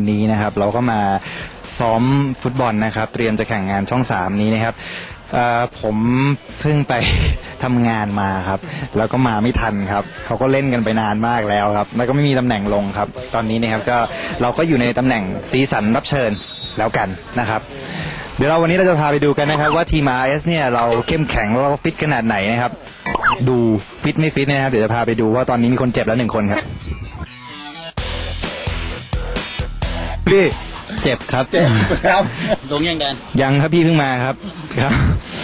วันนี้นะครับ เราก็มาซ้อมฟุตบอลนะครับ เตรียมจะแข่งงานช่องสามนี้นะครับเอ่อผมเพิ่งไป ทำงานมาครับ แล้วก็มาไม่ทันครับเขาก็เล่นกันไปนานมากแล้วครับ แล้วก็ไม่มีตำแหน่งลงครับ ตอนนี้นะครับก็เราก็อยู่ในตำแหน่งสีสันรับเชิญแล้วกันนะครับ เดี๋ยวเราวันนี้เราจะพาไปดูกันนะครับ ว่าทีม RS เนี่ยเราเข้มแข็งแล้วเราฟิตขนาดไหนนะครับ ดูฟิตไม่ฟิตนะครับเดี๋ยวจะพาไปดูว่าตอนนี้มีคนเจ็บแล้วหนึ่งคนครับ พี่เจ็บครับครับลงยังแดนยังครับพี่เพิ่งมาครับ ครับ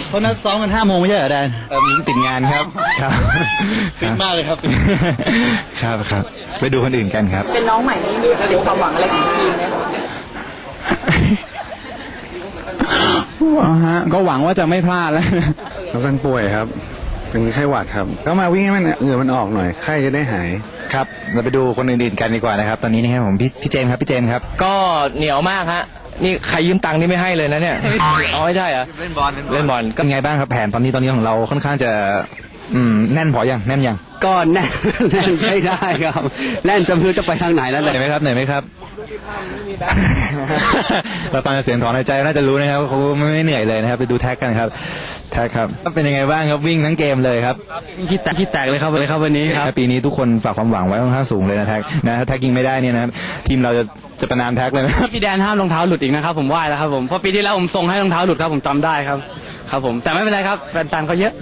เขานัดซ้อมกันห้าโมงไม่ใช่เหรอแดนเอิ่มติดงานครับ ครับฟิตมากเลยครับครับครับ ไปดูคนอื่นกันครับ เป็นน้องใหม่นี่มีเป็นความหวังอะไรของทีมไหมคะฮะก็หวังว่าจะไม่พลาดแล้วเขาเป็นป่วยครับ เป็นไข้หวัดครับก็มาวิ่งให้มันเหงื่อมันออกหน่อยไข้จะได้หายครับเราไปดูคนอื่นๆกันดีกว่านะครับ ตอนนี้นะครับผมพี่พี่เจนครับพี่เจนครับ ก็เหนียวมากฮะนี่ใครยืมตังค์นี่ไม่ให้เลยนะเนี่ยเอาไม่ได้เหรอเล่นบอลเล่นบอลก็เป็นไงบ้างครับแผนตอนนี้ตอนนี้ของเราค่อนข้างจะ อืมแน่นพอยังแน่นยัง ก็แน่นแน่นใช้ได้ครับแน่นจะไม่รู้จะไปทางไหนแล้วเหเลนื่อยยไหมครับเหนื่อยไหมครับ เราฟังจากเสียงถอนหายใจน่าจะรู้นะครับว่าเขาไม่เหนื่อยเลยนะครับ ไปดูแท็กกันครับ แท็กครับเป็นยังไงบ้างครับวิ่งทั้งเกมเลยครับคิดแตกคิดแตกเลยครับเลยครับวันนี้ครับปีนี้ทุกคนฝากความหวังไว้ค่อนข้างสูงเลยนะแท็กนะถ้าแท็กยิงไม่ได้เนี่ยนะครับทีมเราจะจะประนามแท็กเลยนะครับพี่แดนห้ามรองเท้าหลุดอีกนะครับผมไหว้แล้วครับผมเพราะปีที่แล้วผมส่งให้รองเท้าหลุดครับผมจำได้ครับ ครับผมแต่ไม่เป็นไรครับแฟนตันเขาเยอะ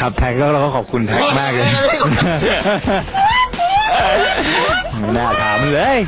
ครับแท็กก็เราก็ขอบคุณแท็กมากเลย ไม่น่าถามเลย